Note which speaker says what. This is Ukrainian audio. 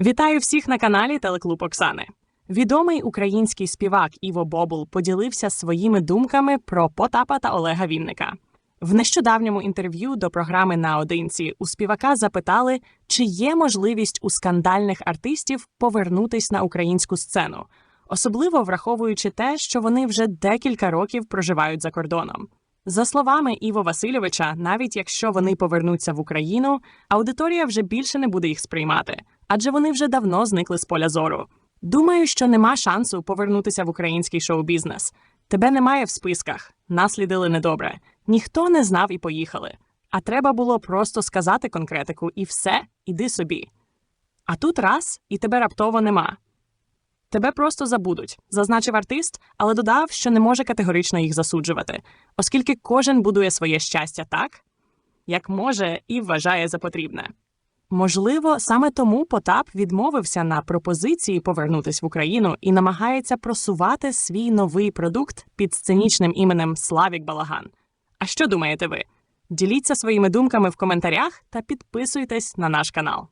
Speaker 1: Вітаю всіх на каналі Телеклуб Оксани. Відомий український співак Іво Бобул поділився своїми думками про Потапа та Олега Вінника. В нещодавньому інтерв'ю до програми Наодинці у співака запитали, чи є можливість у скандальних артистів повернутись на українську сцену, особливо враховуючи те, що вони вже декілька років проживають за кордоном. За словами Іво Васильовича, навіть якщо вони повернуться в Україну, аудиторія вже більше не буде їх сприймати, адже вони вже давно зникли з поля зору. Думаю, що нема шансу повернутися в український шоу-бізнес. Тебе немає в списках, наслідили недобре. Ніхто не знав і поїхали. А треба було просто сказати конкретику і все, іди собі. А тут раз, і тебе раптово нема. Тебе просто забудуть, зазначив артист, але додав, що не може категорично їх засуджувати, оскільки кожен будує своє щастя так, як може і вважає за потрібне. Можливо, саме тому Потап відмовився на пропозиції повернутись в Україну і намагається просувати свій новий продукт під сценічним іменем Славік Балаган. А що думаєте ви? Діліться своїми думками в коментарях та підписуйтесь на наш канал.